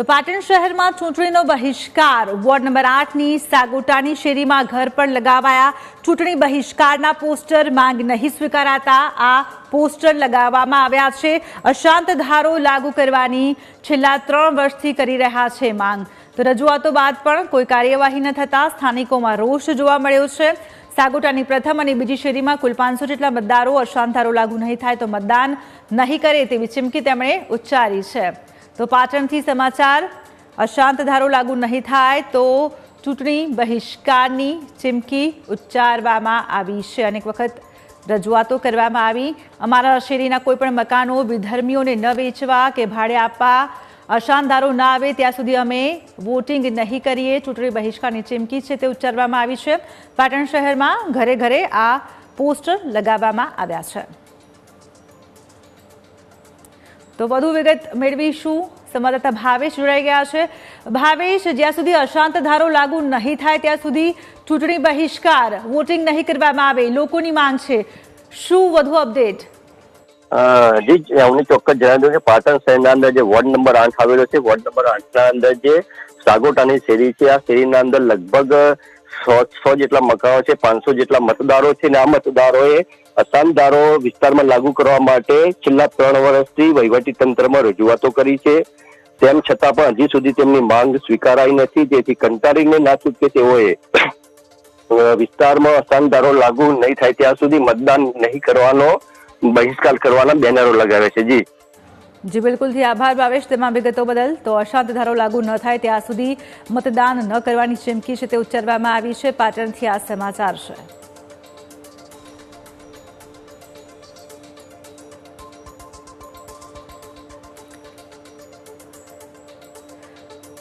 તો પાટણ શહેરમાં ચૂંટણીનો બહિષ્કાર. વોર્ડ નંબર આઠની સાગોટાની શેરીમાં ઘર પર લગાવાયા. ચૂંટણી બહિષ્કારના પોસ્ટર માંગ નહીં સ્વીકારાતા. આ પોસ્ટર લગાવવામાં આવ્યા છે. અશાંત ધારો લાગુ કરવાની છેલ્લા ત્રણ વર્ષથી કરી રહ્યા છે માંગ. તો રજૂઆતો બાદ પણ કોઈ કાર્યવાહી ન થતાં સ્થાનિકોમાં રોષ જોવા મળ્યો છે. સાગોટાની પ્રથમ અને બીજી શેરીમાં કુલ પાંચસો જેટલા મતદારો અશાંત ધારો લાગુ નહીં થાય તો મતદાન નહીં કરે તેવી ચીમકી તેમણે ઉચ્ચારી છે. તો પાટણથી સમાચાર. અશાંત ધારો લાગુ નહીં થાય તો ચૂંટણી બહિષ્કારની ચીમકી ઉચ્ચારવામાં આવી છે. અનેક વખત રજૂઆતો કરવામાં આવી. અમારા શેરીના કોઈપણ મકાનો વિધર્મીઓને ન વેચવા કે ભાડે આપવા અશાંત ધારો ના આવે ત્યાં સુધી અમે વોટિંગ નહીં કરીએ. ચૂંટણી બહિષ્કારની ચીમકી છે તે ઉચ્ચારવામાં આવી છે. પાટણ શહેરમાં ઘરે ઘરે આ પોસ્ટર લગાવવામાં આવ્યા છે. તો વધુ વિગત મેળવીશું. સંવાદદાતા ભાવેશ જોડાઈ ગયા છે. ભાવેશ, જ્યાં સુધી અશાંત ધારો લાગુ નહીં થાય, ત્યાં સુધી ચૂંટણી બહિષ્કાર વોટિંગ નહીં કરવામાં આવે લોકોની માંગ છે. શું વધુ અપડેટ? જી અમને ચોક્કસ જણાવી દઉં કે પાટણ શહેરના અંદર જે વોર્ડ નંબર આઠ આવેલો છે, વોર્ડ નંબર આઠના અંદર જે સાગોટાની શેરી છે, આ શેરીના અંદર લગભગ સો સો જેટલા મકાનો છે, પાંચસો જેટલા મતદારો છે અને આ મતદારોએ અસામધારો વિસ્તારમાં લાગુ કરવા માટે છેલ્લા ત્રણ વર્ષથી વહીવટી તંત્રમાં રજૂઆતો કરી છે. તેમ છતાં પણ હજી સુધી તેમની માંગ સ્વીકારાઈ નથી. તેથી કંટાળીને ના છૂટકે તેઓએ વિસ્તારમાં અસામધારો લાગુ નહીં થાય ત્યાં સુધી મતદાન નહીં કરવાનો, બહિષ્કાર કરવાના બેનરો લગાવે છે. જી. જી, બિલકુલથી આભાર ભાવેશ તેમાં વિગતો બદલ. તો અશાંત ધારો લાગુ ન થાય ત્યાં સુધી મતદાન ન કરવાની ચીમકી છે તે ઉચ્ચારવામાં આવી છે. પાટણથી આ સમાચાર છે.